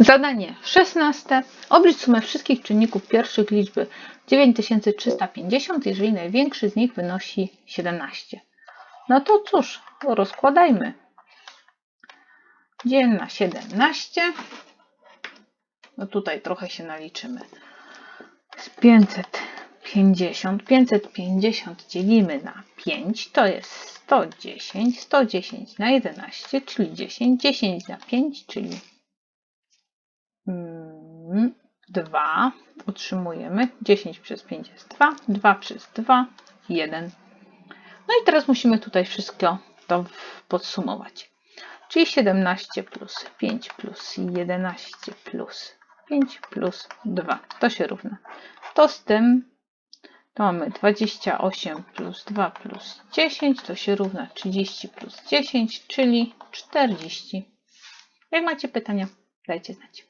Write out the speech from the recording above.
Zadanie 16. Oblicz sumę wszystkich czynników pierwszych liczby 9350, jeżeli największy z nich wynosi 17. No to cóż, rozkładajmy. Dzień na 17. No tutaj trochę się naliczymy. Z 550. 550 dzielimy na 5, to jest 110. 110 na 11, czyli 10. 10 na 5, czyli 2. Utrzymujemy. 10 przez 5 jest 2. 2 przez 2, 1. No i teraz musimy tutaj wszystko to podsumować. Czyli 17 plus 5 plus 11 plus 5 plus 2. To się równa. To z tym to mamy 28 plus 2 plus 10. To się równa 30 plus 10, czyli 40. Jak macie pytania, dajcie znać.